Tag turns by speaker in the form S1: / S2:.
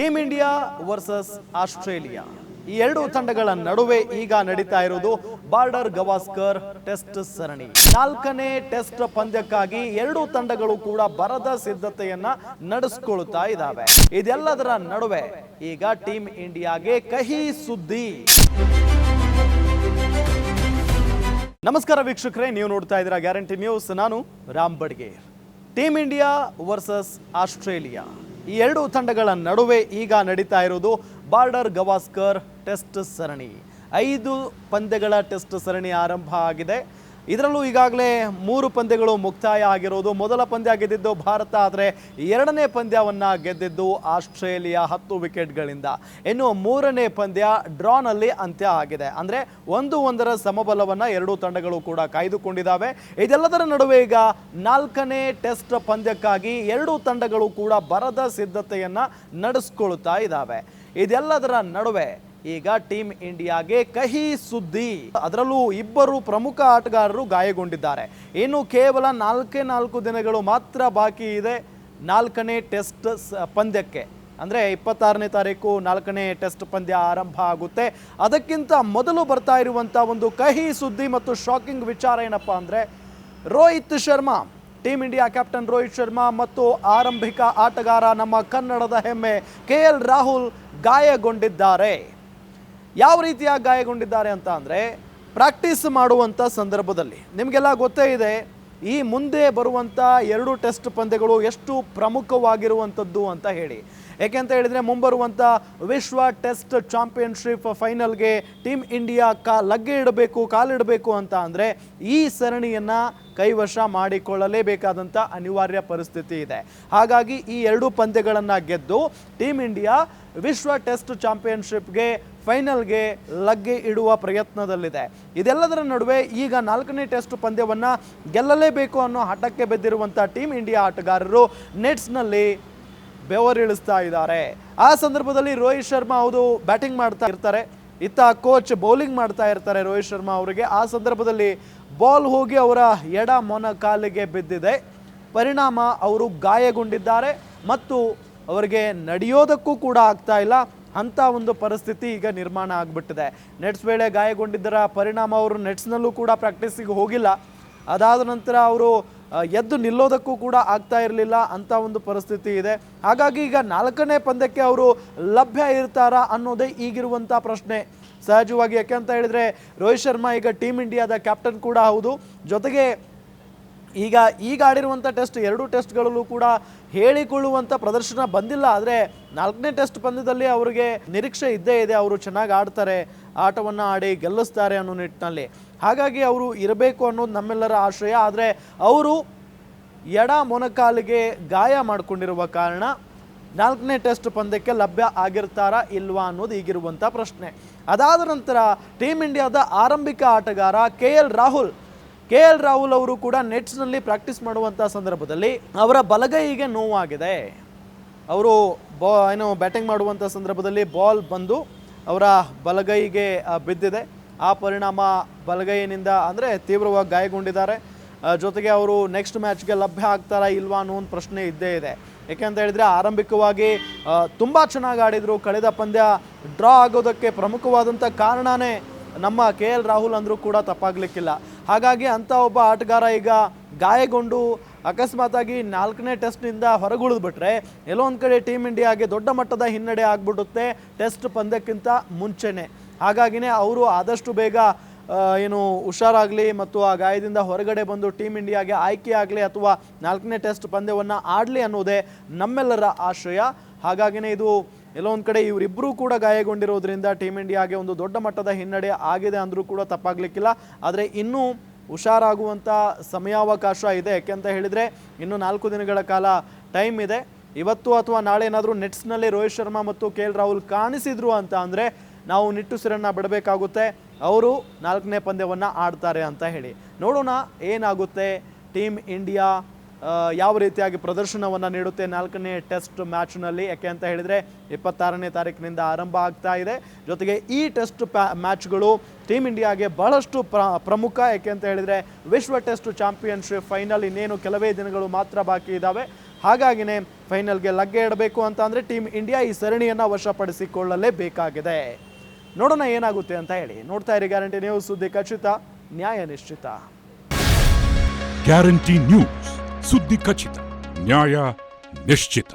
S1: Team India versus Australia. ಈ ಎರಡು ತಂಡಗಳ ನಡುವೆ ಈಗ ನಡೀತಾ ಇರೋದು ಬಾರ್ಡರ್ ಗವಾಸ್ಕರ್ ಟೆಸ್ಟ್ ಸರಣಿ. ನಾಲ್ಕನೇ ಟೆಸ್ಟ್ ಪಂದ್ಯಕ್ಕಾಗಿ ಎರಡು ತಂಡಗಳು ಕೂಡ ಬರದ ಸಿದ್ಧತೆಯನ್ನ ನಡೆಸ್ಕೊಳ್ತಾ ಇದ್ದಾವೆ ಇದೆಲ್ಲದರ ನಡುವೆ ಈಗ ಟೀಮ್ ಇಂಡಿಯಾಗೆ ಕಹಿ ಸುದ್ದಿ. ನಮಸ್ಕಾರ ವೀಕ್ಷಕರೇ, ನೀವು ನೋಡ್ತಾ ಇದ್ದೀರಾ ಗ್ಯಾರಂಟಿ ನ್ಯೂಸ್. ನಾನು Ram Badger. Team India versus Australia. ಈ ಎರಡು ತಂಡಗಳ ನಡುವೆ ಈಗ ನಡೀತಾ ಇರೋದು ಬಾರ್ಡರ್ ಗವಾಸ್ಕರ್ ಟೆಸ್ಟ್ ಸರಣಿ. ಐದು ಪಂದ್ಯಗಳ ಟೆಸ್ಟ್ ಸರಣಿ ಆರಂಭ ಆಗಿದೆ. ಇದರಲ್ಲೂ ಈಗಾಗಲೇ ಮೂರು ಪಂದ್ಯಗಳು ಮುಕ್ತಾಯ ಆಗಿರೋದು. ಮೊದಲ ಪಂದ್ಯ ಗೆದ್ದಿದ್ದು ಭಾರತ, ಆದರೆ ಎರಡನೇ ಪಂದ್ಯವನ್ನು ಗೆದ್ದಿದ್ದು ಆಸ್ಟ್ರೇಲಿಯಾ ಹತ್ತು ವಿಕೆಟ್ಗಳಿಂದ. ಇನ್ನು ಮೂರನೇ ಪಂದ್ಯ ಡ್ರಾನಲ್ಲಿ ಅಂತ್ಯ ಆಗಿದೆ. ಅಂದರೆ ಒಂದು ಒಂದರ ಸಮಬಲವನ್ನು ಎರಡೂ ತಂಡಗಳು ಕೂಡ ಕಾಯ್ದುಕೊಂಡಿದ್ದಾವೆ ಇದೆಲ್ಲದರ ನಡುವೆ ಈಗ ನಾಲ್ಕನೇ ಟೆಸ್ಟ್ ಪಂದ್ಯಕ್ಕಾಗಿ ಎರಡೂ ತಂಡಗಳು ಕೂಡ ಬರದ ಸಿದ್ಧತೆಯನ್ನು ನಡೆಸ್ಕೊಳ್ತಾ ಇದ್ದಾವೆ ಇದೆಲ್ಲದರ ನಡುವೆ ಈಗ ಟೀಮ್ ಇಂಡಿಯಾಗೆ ಕಹಿ ಸುದ್ದಿ. ಅದರಲ್ಲೂ ಇಬ್ಬರು ಪ್ರಮುಖ ಆಟಗಾರರು ಗಾಯಗೊಂಡಿದ್ದಾರೆ. ಇನ್ನು ಕೇವಲ ನಾಲ್ಕೇ ನಾಲ್ಕು ದಿನಗಳು ಮಾತ್ರ ಬಾಕಿ ಇದೆ. ನಾಲ್ಕನೇ ಟೆಸ್ಟ್ ಪಂದ್ಯಕ್ಕೆ. ಅಂದರೆ ಇಪ್ಪತ್ತಾರನೇ ತಾರೀಕು ನಾಲ್ಕನೇ ಟೆಸ್ಟ್ ಪಂದ್ಯ ಆರಂಭ ಆಗುತ್ತೆ. ಅದಕ್ಕಿಂತ ಮೊದಲು ಬರ್ತಾ ಇರುವಂಥ ಒಂದು ಕಹಿ ಸುದ್ದಿ ಮತ್ತು ಶಾಕಿಂಗ್ ವಿಚಾರ ಏನಪ್ಪ ಅಂದರೆ, Rohit Sharma team India captain Rohit Sharma ಮತ್ತು ಆರಂಭಿಕ ಆಟಗಾರ ನಮ್ಮ ಕನ್ನಡದ ಹೆಮ್ಮೆ ಕೆ ಎಲ್ ರಾಹುಲ್ ಗಾಯಗೊಂಡಿದ್ದಾರೆ. ಯಾವ ರೀತಿಯಾಗಿ ಗಾಯಗೊಂಡಿದ್ದಾರೆ ಅಂತ ಅಂದರೆ ಪ್ರಾಕ್ಟೀಸ್ ಮಾಡುವಂಥ ಸಂದರ್ಭದಲ್ಲಿ. ನಿಮಗೆಲ್ಲ ಗೊತ್ತೇ ಇದೆ, ಈ ಮುಂದೆ ಬರುವಂಥ ಎರಡು ಟೆಸ್ಟ್ ಪಂದ್ಯಗಳು ಎಷ್ಟು ಪ್ರಮುಖವಾಗಿರುವಂಥದ್ದು ಅಂತ ಹೇಳಿ. ಯಾಕೆಂತ ಹೇಳಿದರೆ ಮುಂಬರುವಂಥ ವಿಶ್ವ ಟೆಸ್ಟ್ ಚಾಂಪಿಯನ್ಶಿಪ್ ಫೈನಲ್ಗೆ ಟೀಮ್ ಇಂಡಿಯಾ ಕಾ ಲಗ್ಗೆ ಇಡಬೇಕು, ಕಾಲಿಡಬೇಕು ಅಂತ ಅಂದರೆ ಈ ಸರಣಿಯನ್ನು ಕೈವಶ ಮಾಡಿಕೊಳ್ಳಲೇಬೇಕಾದಂಥ ಅನಿವಾರ್ಯ ಪರಿಸ್ಥಿತಿ ಇದೆ. ಹಾಗಾಗಿ ಈ ಎರಡು ಪಂದ್ಯಗಳನ್ನು ಗೆದ್ದು ಟೀಮ್ ಇಂಡಿಯಾ ವಿಶ್ವ ಟೆಸ್ಟ್ ಚಾಂಪಿಯನ್ಶಿಪ್ಗೆ ಫೈನಲ್ಗೆ ಲಗ್ಗೆ ಇಡುವ ಪ್ರಯತ್ನದಲ್ಲಿದೆ. ಇದೆಲ್ಲದರ ನಡುವೆ ಈಗ ನಾಲ್ಕನೇ ಟೆಸ್ಟ್ ಪಂದ್ಯವನ್ನು ಗೆಲ್ಲಲೇಬೇಕು ಅನ್ನೋ ಹಠಕ್ಕೆ ಬಿದ್ದಿರುವಂಥ ಟೀಮ್ ಇಂಡಿಯಾ ಆಟಗಾರರು ನೆಟ್ಸ್ನಲ್ಲಿ ಬೆವರಿಳಿಸ್ತಾ ಇದ್ದಾರೆ. ಆ ಸಂದರ್ಭದಲ್ಲಿ ರೋಹಿತ್ ಶರ್ಮಾ ಅವರು ಬ್ಯಾಟಿಂಗ್ ಮಾಡ್ತಾ ಇರ್ತಾರೆ. ಇತ್ತ ಕೋಚ್ ಬೌಲಿಂಗ್ ಮಾಡ್ತಾ ಇರ್ತಾರೆ ರೋಹಿತ್ ಶರ್ಮಾ ಅವರಿಗೆ. ಆ ಸಂದರ್ಭದಲ್ಲಿ ಬಾಲ್ ಹೋಗಿ ಅವರ ಎಡ ಮೊನ ಕಾಲಿಗೆ ಬಿದ್ದಿದೆ. ಪರಿಣಾಮ ಅವರು ಗಾಯಗೊಂಡಿದ್ದಾರೆ ಮತ್ತು ಅವರಿಗೆ ನಡೆಯೋದಕ್ಕೂ ಕೂಡ ಆಗ್ತಾ ಇಲ್ಲ. ಅಂತ ಒಂದು ಪರಿಸ್ಥಿತಿ ಈಗ ನಿರ್ಮಾಣ ಆಗಿಬಿಟ್ಟಿದೆ. ನೆಟ್ಸ್ ವೇಳೆ ಗಾಯಗೊಂಡಿದ್ದರ ಪರಿಣಾಮ ಅವರು ನೆಟ್ಸ್ನಲ್ಲೂ ಕೂಡ ಪ್ರಾಕ್ಟೀಸಿಗೆ ಹೋಗಿಲ್ಲ. ಅದಾದ ನಂತರ ಅವರು ಎದ್ದು ನಿಲ್ಲೋದಕ್ಕೂ ಕೂಡ ಆಗ್ತಾ ಇರಲಿಲ್ಲ ಅಂತ ಒಂದು ಪರಿಸ್ಥಿತಿ ಇದೆ. ಹಾಗಾಗಿ ಈಗ ನಾಲ್ಕನೇ ಪಂದ್ಯಕ್ಕೆ ಅವರು ಲಭ್ಯ ಇರ್ತಾರಾ ಅನ್ನೋದೇ ಈಗಿರುವಂಥ ಪ್ರಶ್ನೆ. ಸಹಜವಾಗಿ ಯಾಕೆ ಅಂತ ಹೇಳಿದ್ರೆ ರೋಹಿತ್ ಶರ್ಮಾ ಈಗ ಟೀಮ್ ಇಂಡಿಯಾದ ಕ್ಯಾಪ್ಟನ್ ಕೂಡ ಹೌದು. ಜೊತೆಗೆ ಈಗ ಈಗ ಆಡಿರುವಂಥ ಟೆಸ್ಟ್ ಎರಡು ಟೆಸ್ಟ್ಗಳಲ್ಲೂ ಕೂಡ ಹೇಳಿಕೊಳ್ಳುವಂಥ ಪ್ರದರ್ಶನ ಬಂದಿಲ್ಲ. ಆದರೆ ನಾಲ್ಕನೇ ಟೆಸ್ಟ್ ಪಂದ್ಯದಲ್ಲಿ ಅವರಿಗೆ ನಿರೀಕ್ಷೆ ಇದ್ದೇ ಇದೆ. ಅವರು ಚೆನ್ನಾಗಿ ಆಡ್ತಾರೆ, ಆಟವನ್ನು ಆಡಿ ಗೆಲ್ಲಿಸ್ತಾರೆ ಅನ್ನೋ ನಿಟ್ಟಿನಲ್ಲಿ. ಹಾಗಾಗಿ ಅವರು ಇರಬೇಕು ಅನ್ನೋದು ನಮ್ಮೆಲ್ಲರ ಆಶ್ರಯ. ಆದರೆ ಅವರು ಎಡ ಮೊನಕಾಲಿಗೆ ಗಾಯ ಮಾಡಿಕೊಂಡಿರುವ ಕಾರಣ ನಾಲ್ಕನೇ ಟೆಸ್ಟ್ ಪಂದ್ಯಕ್ಕೆ ಲಭ್ಯ ಆಗಿರ್ತಾರಾ ಇಲ್ವಾ ಅನ್ನೋದು ಈಗಿರುವಂಥ ಪ್ರಶ್ನೆ. ಅದಾದ ನಂತರ ಟೀಮ್ ಇಂಡಿಯಾದ ಆರಂಭಿಕ ಆಟಗಾರ K L Rahul. K L Rahul ಅವರು ಕೂಡ ನೆಟ್ಸ್ನಲ್ಲಿ ಪ್ರಾಕ್ಟೀಸ್ ಮಾಡುವಂಥ ಸಂದರ್ಭದಲ್ಲಿ ಅವರ ಬಲಗೈಗೆ ನೋವಾಗಿದೆ. ಅವರು ಬಾ, ಏನು, ಬ್ಯಾಟಿಂಗ್ ಮಾಡುವಂಥ ಸಂದರ್ಭದಲ್ಲಿ ಬಾಲ್ ಬಂದು ಅವರ ಬಲಗೈಗೆ ಬಿದ್ದಿದೆ. ಆ ಪರಿಣಾಮ ಬಲಗೈನಿಂದ ಅಂದರೆ ತೀವ್ರವಾಗಿ ಗಾಯಗೊಂಡಿದ್ದಾರೆ. ಜೊತೆಗೆ ಅವರು ನೆಕ್ಸ್ಟ್ ಮ್ಯಾಚ್ಗೆ ಲಭ್ಯ ಆಗ್ತಾರಾ ಇಲ್ವಾ ಅನ್ನೋ ಒಂದು ಪ್ರಶ್ನೆ ಇದ್ದೇ ಇದೆ. ಯಾಕೆಂತ ಹೇಳಿದ್ರೆ ಆರಂಭಿಕವಾಗಿ ತುಂಬ ಚೆನ್ನಾಗಿ ಆಡಿದರು. ಕಳೆದ ಪಂದ್ಯ ಡ್ರಾ ಆಗೋದಕ್ಕೆ ಪ್ರಮುಖವಾದಂಥ ಕಾರಣನೇ ನಮ್ಮ ಕೆ ಎಲ್ ರಾಹುಲ್ ಅಂದರೂ ಕೂಡ ತಪ್ಪಾಗಲಿಕ್ಕಿಲ್ಲ. ಹಾಗಾಗಿ ಅಂಥ ಒಬ್ಬ ಆಟಗಾರ ಈಗ ಗಾಯಗೊಂಡು ಅಕಸ್ಮಾತಾಗಿ ನಾಲ್ಕನೇ ಟೆಸ್ಟ್ನಿಂದ ಹೊರಗುಳಿದ್ಬಿಟ್ರೆ ಎಲ್ಲೋ ಒಂದು ಕಡೆ ಟೀಮ್ ಇಂಡಿಯಾಗೆ ದೊಡ್ಡ ಮಟ್ಟದ ಹಿನ್ನಡೆ ಆಗಿಬಿಡುತ್ತೆ. ಟೆಸ್ಟ್ ಪಂದ್ಯಕ್ಕಿಂತ ಮುಂಚೆನೆ. ಹಾಗಾಗಿನೇ ಅವರು ಆದಷ್ಟು ಬೇಗ ಏನು ಹುಷಾರಾಗಲಿ ಮತ್ತು ಆ ಗಾಯದಿಂದ ಹೊರಗಡೆ ಬಂದು ಟೀಮ್ ಇಂಡಿಯಾಗೆ ಆಯ್ಕೆಯಾಗಲಿ ಅಥವಾ ನಾಲ್ಕನೇ ಟೆಸ್ಟ್ ಪಂದ್ಯವನ್ನು ಆಡಲಿ ಅನ್ನೋದೇ ನಮ್ಮೆಲ್ಲರ ಆಶಯ ಹಾಗಾಗಿನೇ ಇದು ಎಲ್ಲೋ ಒಂದು ಕಡೆ ಇವರಿಬ್ಬರೂ ಕೂಡ ಗಾಯಗೊಂಡಿರೋದ್ರಿಂದ ಟೀಮ್ ಇಂಡಿಯಾಗೆ ಒಂದು ದೊಡ್ಡ ಮಟ್ಟದ ಹಿನ್ನಡೆ ಆಗಿದೆ ಅಂದರೂ ಕೂಡ ತಪ್ಪಾಗಲಿಕ್ಕಿಲ್ಲ. ಆದರೆ ಇನ್ನೂ ಹುಷಾರಾಗುವಂಥ ಸಮಯಾವಕಾಶ ಇದೆ. ಯಾಕೆಂತ ಹೇಳಿದರೆ ಇನ್ನು ನಾಲ್ಕು ದಿನಗಳ ಕಾಲ ಟೈಮ್ ಇದೆ. ಇವತ್ತು ಅಥವಾ ನಾಳೆ ಏನಾದರೂ ನೆಟ್ಸ್ನಲ್ಲಿ ರೋಹಿತ್ ಶರ್ಮಾ ಮತ್ತು ಕೆ ರಾಹುಲ್ ಕಾಣಿಸಿದ್ರು ಅಂತ ಅಂದರೆ ನಾವು ನಿಟ್ಟುಸಿರನ್ನು ಬಿಡಬೇಕಾಗುತ್ತೆ. ಅವರು ನಾಲ್ಕನೇ ಪಂದ್ಯವನ್ನು ಆಡ್ತಾರೆ ಅಂತ ಹೇಳಿ. ನೋಡೋಣ ಏನಾಗುತ್ತೆ. ಟೀಮ್ ಇಂಡಿಯಾ ಯಾವ ರೀತಿಯಾಗಿ ಪ್ರದರ್ಶನವನ್ನು ನೀಡುತ್ತೆ ನಾಲ್ಕನೇ ಟೆಸ್ಟ್ ಮ್ಯಾಚ್ನಲ್ಲಿ. ಯಾಕೆ ಅಂತ ಹೇಳಿದರೆ ಇಪ್ಪತ್ತಾರನೇ ತಾರೀಕಿನಿಂದ ಆರಂಭ ಆಗ್ತಾ ಇದೆ. ಜೊತೆಗೆ ಈ ಟೆಸ್ಟ್ ಮ್ಯಾಚ್ಗಳು ಟೀಮ್ ಇಂಡಿಯಾಗೆ ಬಹಳಷ್ಟು ಪ್ರ, ಪ್ರಮುಖ. ಯಾಕೆ ಅಂತ ಹೇಳಿದರೆ ವಿಶ್ವ ಟೆಸ್ಟ್ ಚಾಂಪಿಯನ್ಶಿಪ್ ಫೈನಲ್ ಇನ್ನೇನು ಕೆಲವೇ ದಿನಗಳು ಮಾತ್ರ ಬಾಕಿ ಇದ್ದಾವೆ ಹಾಗಾಗಿನೇ ಫೈನಲ್ಗೆ ಲಗ್ಗೆ ಇಡಬೇಕು ಅಂತ ಅಂದರೆ ಟೀಮ್ ಇಂಡಿಯಾ ಈ ಸರಣಿಯನ್ನು ವಶಪಡಿಸಿಕೊಳ್ಳಲೇಬೇಕಾಗಿದೆ. ನೋಡೋಣ ಏನಾಗುತ್ತೆ ಅಂತ ಹೇಳಿ. ನೋಡ್ತಾ ಇರಿ, ಗ್ಯಾರಂಟಿ ನ್ಯೂಸ್ ಸುದ್ದಿ ಖಚಿತ, ನ್ಯಾಯ ನಿಶ್ಚಿತ.
S2: ಗ್ಯಾರಂಟಿ ನ್ಯೂಸ್ ಸುದ್ದಿ ಖಚಿತ, ನ್ಯಾಯ ನಿಶ್ಚಿತ.